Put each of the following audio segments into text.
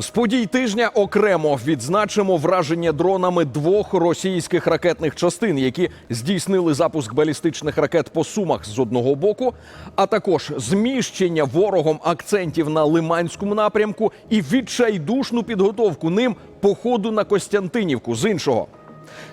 З подій тижня окремо відзначимо враження дронами двох російських ракетних частин, які здійснили запуск балістичних ракет по сумах з одного боку, а також зміщення ворогом акцентів на Лиманському напрямку і відчайдушну підготовку ним походу на Костянтинівку з іншого.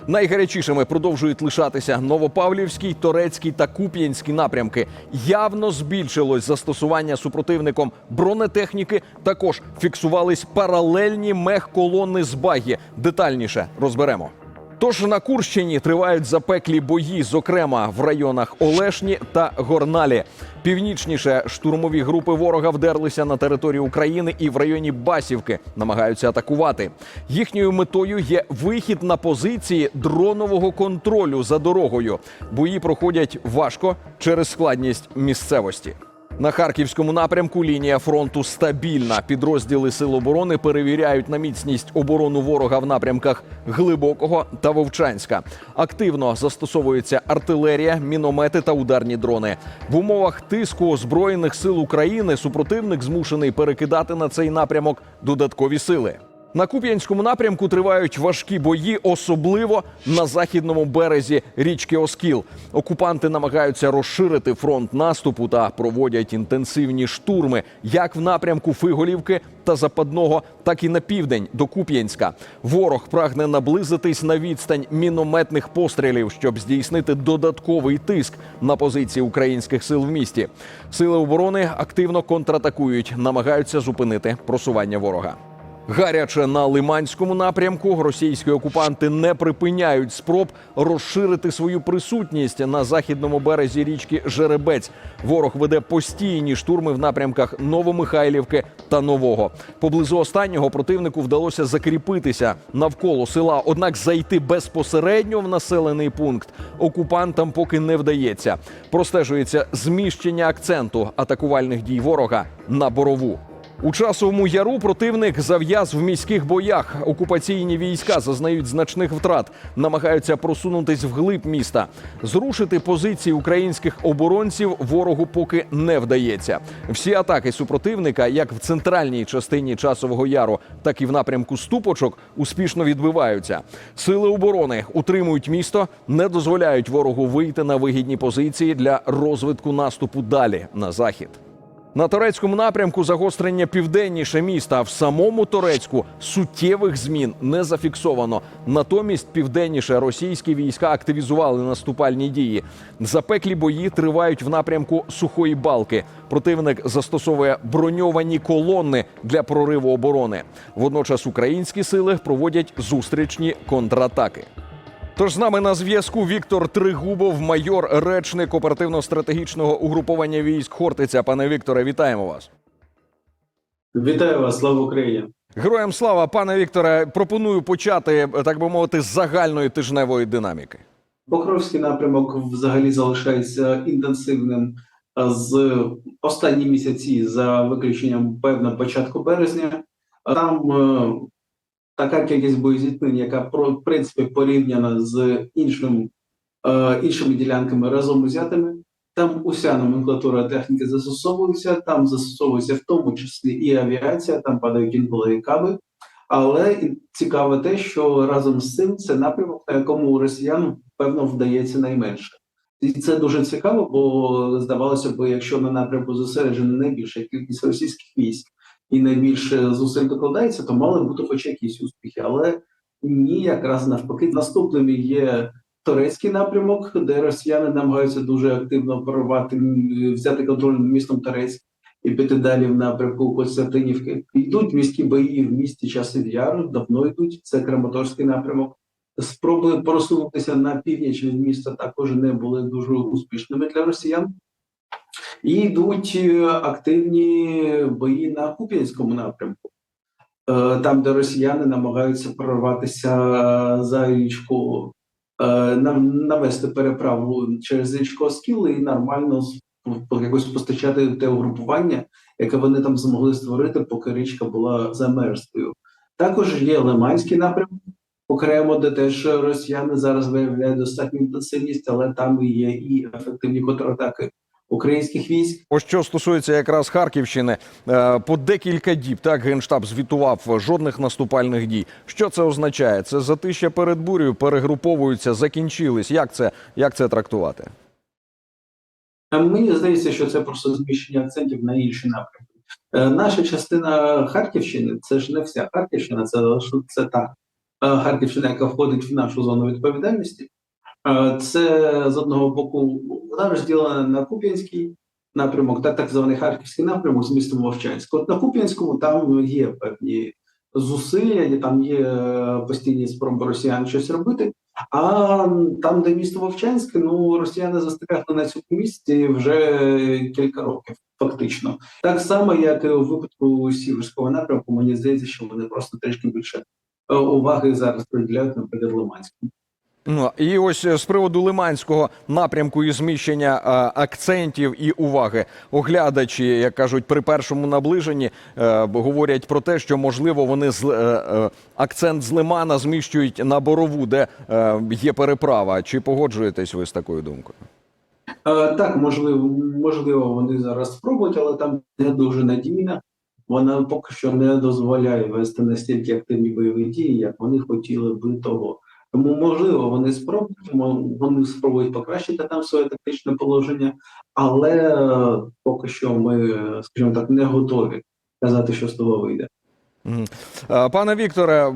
Найгарячішими продовжують лишатися Новопавлівський, Торецький та Куп'янський напрямки. Явно збільшилось застосування супротивником бронетехніки. Також фіксувались паралельні мехколони з багі. Детальніше розберемо. Тож на Курщині тривають запеклі бої, зокрема в районах Олешні та Горналі. Північніше штурмові групи ворога вдерлися на територію України і в районі Басівки намагаються атакувати. Їхньою метою є вихід на позиції дронового контролю за дорогою. Бої проходять важко через складність місцевості. На харківському напрямку лінія фронту стабільна. Підрозділи Сил оборони перевіряють на міцність оборону ворога в напрямках Глибокого та Вовчанська. Активно застосовується артилерія, міномети та ударні дрони. В умовах тиску збройних сил України супротивник змушений перекидати на цей напрямок додаткові сили. На Куп'янському напрямку тривають важкі бої, особливо на західному березі річки Оскіл. Окупанти намагаються розширити фронт наступу та проводять інтенсивні штурми як в напрямку Фиголівки та Западного, так і на південь до Куп'янська. Ворог прагне наблизитись на відстань мінометних пострілів, щоб здійснити додатковий тиск на позиції українських сил в місті. Сили оборони активно контратакують, намагаються зупинити просування ворога. Гаряче на Лиманському напрямку російські окупанти не припиняють спроб розширити свою присутність на західному березі річки Жеребець. Ворог веде постійні штурми в напрямках Новомихайлівки та Нового. Поблизу останнього противнику вдалося закріпитися навколо села. Однак зайти безпосередньо в населений пункт окупантам поки не вдається. Простежується зміщення акценту атакувальних дій ворога на борову. У часовому яру противник зав'яз в міських боях. Окупаційні війська зазнають значних втрат, намагаються просунутись вглиб міста. Зрушити позиції українських оборонців ворогу поки не вдається. Всі атаки супротивника, як в центральній частині часового яру, так і в напрямку ступочок, успішно відбиваються. Сили оборони утримують місто, не дозволяють ворогу вийти на вигідні позиції для розвитку наступу далі на захід. На турецькому напрямку загострення південніше міста. В самому Турецьку суттєвих змін не зафіксовано. Натомість південніше російські війська активізували наступальні дії. Запеклі бої тривають в напрямку сухої балки. Противник застосовує броньовані колони для прориву оборони. Водночас українські сили проводять зустрічні контратаки. Тож з нами на зв'язку Віктор Тригубов, майор, речник оперативно-стратегічного угруповання військ Хортиця. Пане Вікторе, вітаємо вас. Вітаю вас, слава Україні! Героям слава, пане Вікторе. Пропоную почати, так би мовити, з загальної тижневої динаміки. Покровський напрямок взагалі залишається інтенсивним з останні місяці, за виключенням певно початку березня. Там е, така кількість боєзіткнень, яка в принципі порівняна з іншим, е, іншими ділянками разом узятими. Там уся номенклатура техніки застосовується, там застосовується в тому числі і авіація, там падають інколи і каби. Але і цікаве те, що разом з цим це напрямок, на якому росіянам певно вдається найменше. І це дуже цікаво, бо здавалося б, якщо на напрямку зосереджена найбільша кількість російських військ і найбільше зусиль докладається, то мали бути хоч якісь успіхи. Але ні, якраз навпаки, наступним є турецький напрямок, де росіяни намагаються дуже активно прорвати, взяти контроль над містом Торецьк і піти далі в напрямку Костянтинівки. Йдуть міські бої в місті Часів Яр, давно йдуть. Це Краматорський напрямок. Спроби просунутися на північ від міста також не були дуже успішними для росіян. І йдуть е, активні бої на Куп'янському напрямку, е, там, де росіяни намагаються прорватися за річку, е, навести переправу через річку Оскіл і нормально якось постачати те угрупування, яке вони там змогли створити, поки річка була замерзлою. Також є Лиманський напрямок, окремо, де теж росіяни зараз виявляють достатню інтенсивність, але там є і ефективні контратаки українських військ. Ось що стосується якраз Харківщини, е, по декілька діб так генштаб звітував жодних наступальних дій. Що це означає? Це затища перед бурею, перегруповуються, закінчились. Як це, як це трактувати? Мені здається, що це просто зміщення акцентів на інші напрямки. Е, Наша частина Харківщини це ж не вся Харківщина, це, це та е, Харківщина, яка входить в нашу зону відповідальності. Е, Це з одного боку вона розділена на Куп'янський напрямок та так званий Харківський напрямок з містом Вовчанськ. От на Куп'янському там є певні зусилля, там є е, постійні спроби росіян щось робити. А там, де місто Вовчанське, ну росіяни застрягли на цьому місці вже кілька років, фактично. Так само, як і у випадку Сіверського напрямку, мені здається, що вони просто трішки більше е, уваги зараз приділяють, наприклад, Лиманському. Ну і ось е, з приводу лиманського напрямку і зміщення е, акцентів і уваги. Оглядачі, як кажуть, при першому наближенні е, говорять про те, що можливо вони з акцент з лимана зміщують на борову, де є переправа. Чи погоджуєтесь ви з такою думкою? Так, можливо, можливо, вони зараз спробують, але там не дуже надійна. Вона поки що не дозволяє вести настільки активні бойові дії, як вони хотіли би того. Тому, можливо, вони спробують, вони спробують покращити там своє тактичне положення, але е, поки що ми, скажімо так, не готові казати, що з того вийде. Е, Пане Вікторе,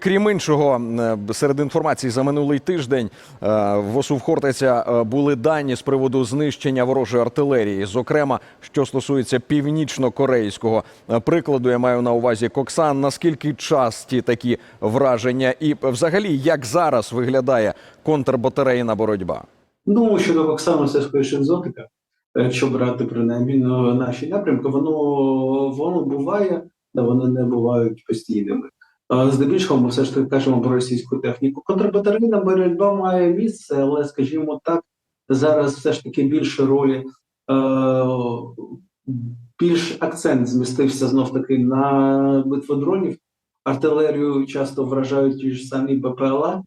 крім іншого, е, серед інформації за минулий тиждень е, в ОСУ Хортиця були дані з приводу знищення ворожої артилерії. Зокрема, що стосується північно-корейського прикладу, я маю на увазі Коксан. Наскільки часті такі враження, і взагалі як зараз виглядає контрбатарейна боротьба? Ну, щодо Оксану, це скоріше екзотика. Якщо брати принаймні на наші напрямки, воно воно буває, вони не бувають постійними. Здебільшого ми все ж таки кажемо про російську техніку. Контрбатарейна боротьба має місце, але, скажімо так, зараз все ж таки більше ролі, е, більш акцент змістився знов таки на битву дронів. Артилерію часто вражають ті ж самі БПЛА.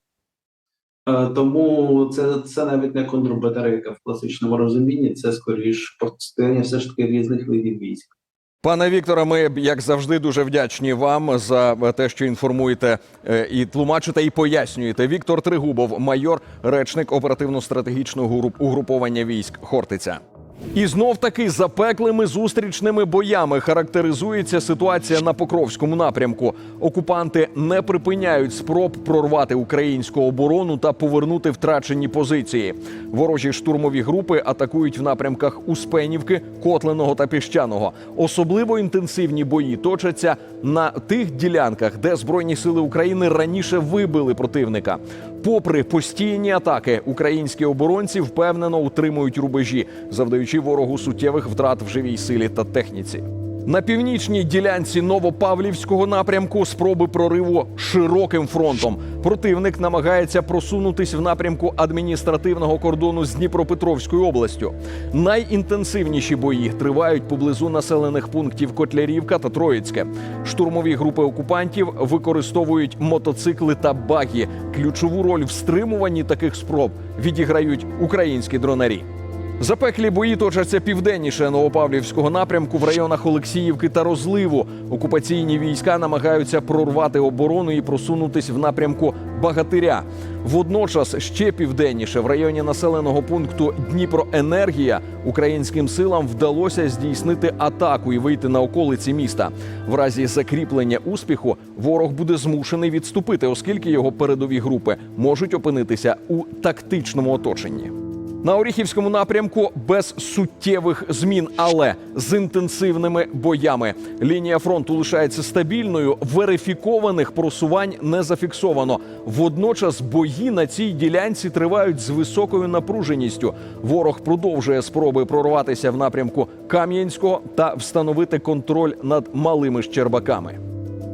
Е, Тому це, це навіть не контрбатарейка в класичному розумінні, це скоріш протистояння все ж таки різних видів військ. Пане Вікторе, ми як завжди дуже вдячні вам за те, що інформуєте е, і тлумачите і пояснюєте. Віктор Тригубов, майор, речник оперативно-стратегічного угруповання військ Хортиця. І знов таки запеклими зустрічними боями характеризується ситуація на Покровському напрямку. Окупанти не припиняють спроб прорвати українську оборону та повернути втрачені позиції. Ворожі штурмові групи атакують в напрямках Успенівки, Котленого та Піщаного. Особливо інтенсивні бої точаться на тих ділянках, де збройні сили України раніше вибили противника. Попри постійні атаки, українські оборонці впевнено утримують рубежі, завдаючи ворогу суттєвих втрат в живій силі та техніці. На північній ділянці Новопавлівського напрямку спроби прориву широким фронтом. Противник намагається просунутись в напрямку адміністративного кордону з Дніпропетровською областю. Найінтенсивніші бої тривають поблизу населених пунктів Котлярівка та Троїцьке. Штурмові групи окупантів використовують мотоцикли та багі. Ключову роль в стримуванні таких спроб відіграють українські дронарі. Запеклі бої точаться південніше Новопавлівського напрямку в районах Олексіївки та Розливу. Окупаційні війська намагаються прорвати оборону і просунутись в напрямку Багатиря. Водночас ще південніше, в районі населеного пункту Дніпроенергія, українським силам вдалося здійснити атаку і вийти на околиці міста. В разі закріплення успіху ворог буде змушений відступити, оскільки його передові групи можуть опинитися у тактичному оточенні. На Оріхівському напрямку без суттєвих змін, але з інтенсивними боями. Лінія фронту лишається стабільною. Верифікованих просувань не зафіксовано. Водночас бої на цій ділянці тривають з високою напруженістю. Ворог продовжує спроби прорватися в напрямку Кам'янського та встановити контроль над малими Щербаками.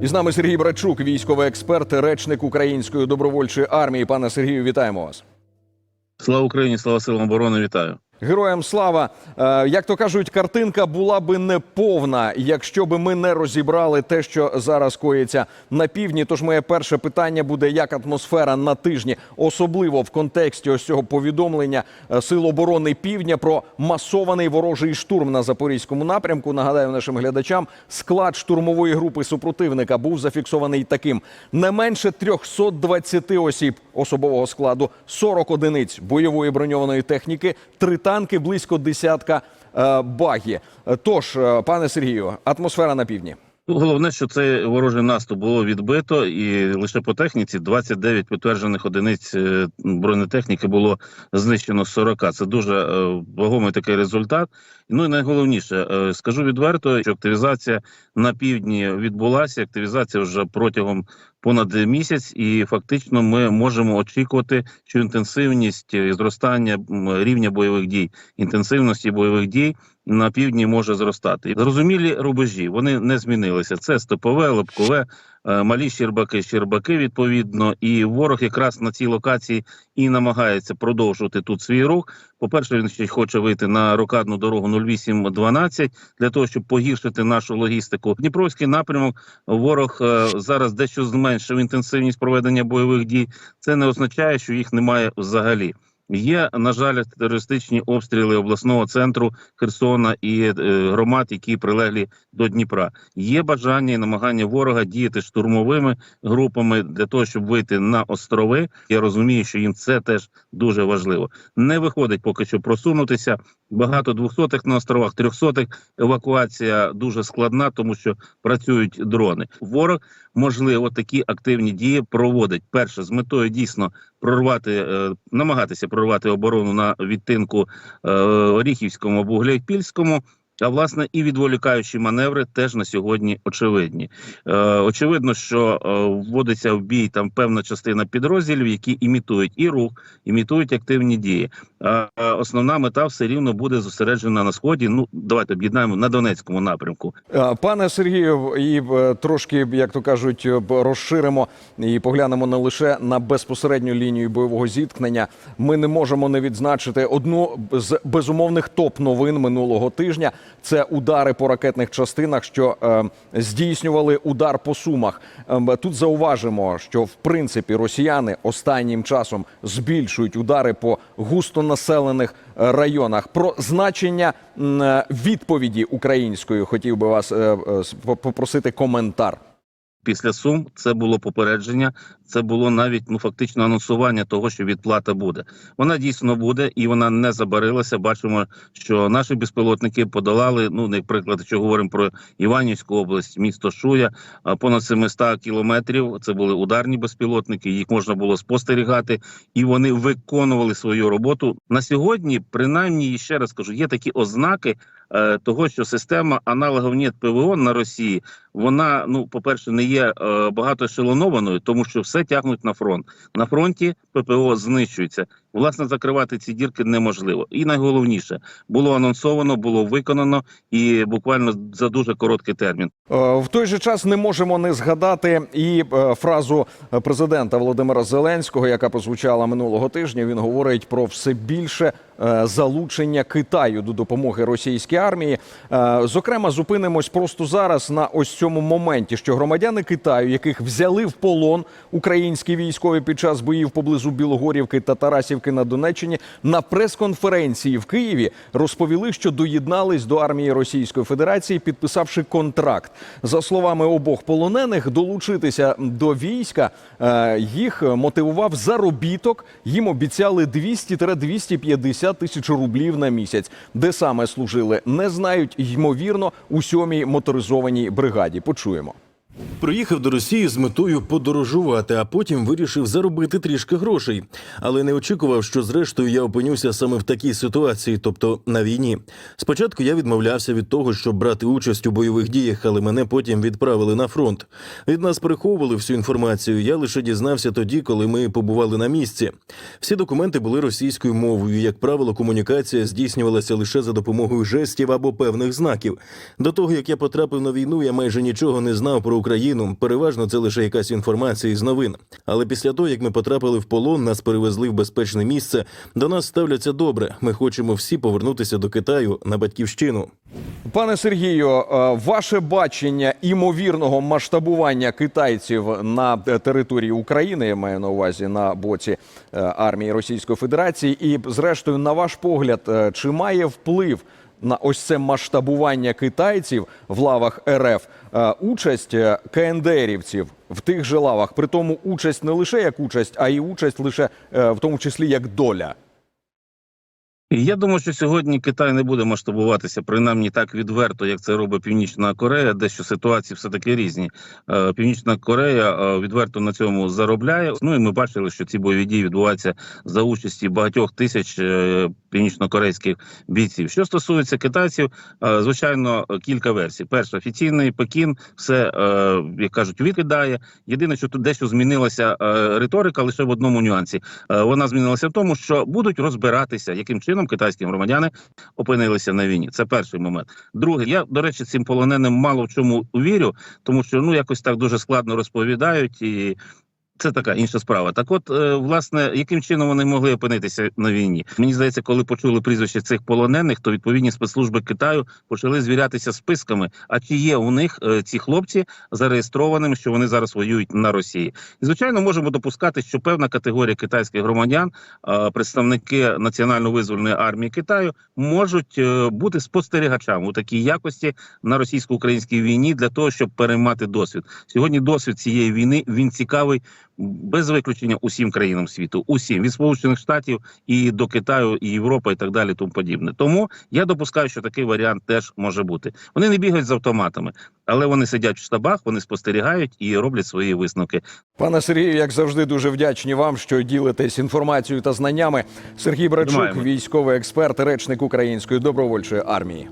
І з нами Сергій Брачук, військовий експерт, речник Української добровольчої армії. Пане Сергію, вітаємо вас. Слава Україні, слава силам оборони, вітаю. Героям слава. Е, Як то кажуть, картинка була би неповна, якщо би ми не розібрали те, що зараз коїться на півдні. Тож моє перше питання буде, як атмосфера на тижні, особливо в контексті ось цього повідомлення е, Сил оборони Півдня про масований ворожий штурм на запорізькому напрямку. Нагадаю нашим глядачам, склад штурмової групи супротивника був зафіксований таким: не менше 320 осіб особового складу, 40 одиниць бойової броньованої техніки, три танки, близько десятка е, багі. Тож, е, пане Сергію, атмосфера на півдні. Головне, що цей ворожий наступ було відбито, і лише по техніці 29 підтверджених одиниць е, бронетехніки було знищено з 40. Це дуже е, вагомий такий результат. Ну і найголовніше, е, скажу відверто, що активізація на півдні відбулася. Активізація вже протягом понад місяць, і фактично ми можемо очікувати, що інтенсивність і зростання рівня бойових дій, інтенсивності бойових дій на півдні може зростати. Зрозумілі рубежі вони не змінилися. Це степове, лобкове, е, малі щербаки, щербаки відповідно. І ворог якраз на цій локації і намагається продовжувати тут свій рух. По перше, він ще хоче вийти на рокадну дорогу 0812 для того, щоб погіршити нашу логістику. Дніпровський напрямок ворог е, зараз дещо зменшив інтенсивність проведення бойових дій. Це не означає, що їх немає взагалі. Є, на жаль, терористичні обстріли обласного центру Херсона і е, громад, які прилеглі до Дніпра. Є бажання і намагання ворога діяти штурмовими групами для того, щоб вийти на острови. Я розумію, що їм це теж дуже важливо. Не виходить поки що просунутися. Багато двохсотих на островах, трьохсотих евакуація дуже складна, тому що працюють дрони. Ворог можливо такі активні дії проводить. Перше з метою дійсно прорвати, е, намагатися прорвати оборону на відтинку е, Оріхівському або Гуляйпільському. А власне і відволікаючі маневри теж на сьогодні очевидні. Е, очевидно, що е, вводиться в бій там певна частина підрозділів, які імітують і рух, імітують активні дії. А е, основна мета все рівно буде зосереджена на сході. Ну давайте об'єднаємо на Донецькому напрямку. Е, Пане Сергію, і трошки, як то кажуть, розширимо і поглянемо не лише на безпосередню лінію бойового зіткнення. Ми не можемо не відзначити одну з безумовних топ новин минулого тижня. Це удари по ракетних частинах, що е, здійснювали удар по сумах. Е, Тут зауважимо, що в принципі росіяни останнім часом збільшують удари по густонаселених е, районах. Про значення е, відповіді українською хотів би вас е, е, попросити коментар. Після сум це було попередження, це було навіть ну фактично анонсування того, що відплата буде. Вона дійсно буде і вона не забарилася. Бачимо, що наші безпілотники подолали. Ну, наприклад, якщо говоримо про Іванівську область, місто Шуя, понад 700 кілометрів. Це були ударні безпілотники. Їх можна було спостерігати, і вони виконували свою роботу на сьогодні. Принаймні, ще раз кажу, є такі ознаки того, що система аналогов НЕТ ПВО на Росії вона, ну, по-перше, не є багато багатоешелонованою, тому що все тягнуть на фронт. На фронті ППО знищується. Власне, закривати ці дірки неможливо. І найголовніше було анонсовано, було виконано і буквально за дуже короткий термін. Е, В той же час не можемо не згадати і е, фразу президента Володимира Зеленського, яка прозвучала минулого тижня. Він говорить про все більше е, залучення Китаю до допомоги російській армії. Зокрема, зупинимось просто зараз на ось цьому моменті, що громадяни Китаю, яких взяли в полон українські військові під час боїв поблизу Білогорівки та Тарасівки на Донеччині, на прес-конференції в Києві розповіли, що доєднались до армії Російської Федерації, підписавши контракт. За словами обох полонених, долучитися до війська е, їх мотивував заробіток. Їм обіцяли 200-250 тисяч рублів на місяць. Де саме служили, не знають. Ймовірно, у сьомій моторизованій бригаді. Почуємо. Приїхав до Росії з метою подорожувати, а потім вирішив заробити трішки грошей. Але не очікував, що зрештою я опинюся саме в такій ситуації, тобто на війні. Спочатку я відмовлявся від того, щоб брати участь у бойових діях, але мене потім відправили на фронт. Від нас приховували всю інформацію. Я лише дізнався тоді, коли ми побували на місці. Всі документи були російською мовою. Як правило, комунікація здійснювалася лише за допомогою жестів або певних знаків. До того як я потрапив на війну, я майже нічого не знав про Україну. Переважно це лише якась інформація із новин. Але після того, як ми потрапили в полон, нас перевезли в безпечне місце. До нас ставляться добре. Ми хочемо всі повернутися до Китаю на батьківщину. Пане Сергію, е, ваше бачення імовірного масштабування китайців на е, території України, я маю на увазі на боці е, армії Російської Федерації, і зрештою, на ваш погляд, чи має вплив на ось це масштабування китайців в лавах РФ е, участь е, КНДРівців в тих же лавах? При тому участь не лише як участь, а й участь лише е, в тому числі як доля. Я думаю, що сьогодні Китай не буде масштабуватися, принаймні так відверто, як це робить Північна Корея, де що ситуації все таки різні. Е, Північна Корея е, відверто на цьому заробляє. Ну і ми бачили, що ці бойові дії відбуваються за участі багатьох тисяч е, північнокорейських бійців. Що стосується китайців, звичайно, кілька версій. Перша офіційний Пекін все як кажуть, відкидає. Єдине, що тут дещо змінилася риторика, лише в одному нюансі. Вона змінилася в тому, що будуть розбиратися, яким чином китайські громадяни опинилися на війні. Це перший момент. Другий, я до речі, цим полоненим мало в чому вірю, тому що ну якось так дуже складно розповідають і. Це така інша справа. Так, от, е, власне, яким чином вони могли опинитися на війні? Мені здається, коли почули прізвище цих полонених, то відповідні спецслужби Китаю почали звірятися списками. А чи є у них е, ці хлопці зареєстрованими, що вони зараз воюють на Росії? І звичайно, можемо допускати, що певна категорія китайських громадян, представники національно-визвольної армії Китаю, можуть е, бути спостерігачами у такій якості на російсько-українській війні для того, щоб переймати досвід. Сьогодні досвід цієї війни він цікавий без виключення усім країнам світу, усім від сполучених штатів і до Китаю, і Європи, і так далі, тому подібне. Тому я допускаю, що такий варіант теж може бути. Вони не бігають з автоматами, але вони сидять в штабах, вони спостерігають і роблять свої висновки. Пане Сергію, як завжди, дуже вдячні вам, що ділитесь інформацією та знаннями. Сергій Брачук, Тримаємо. військовий експерт, речник української добровольчої армії.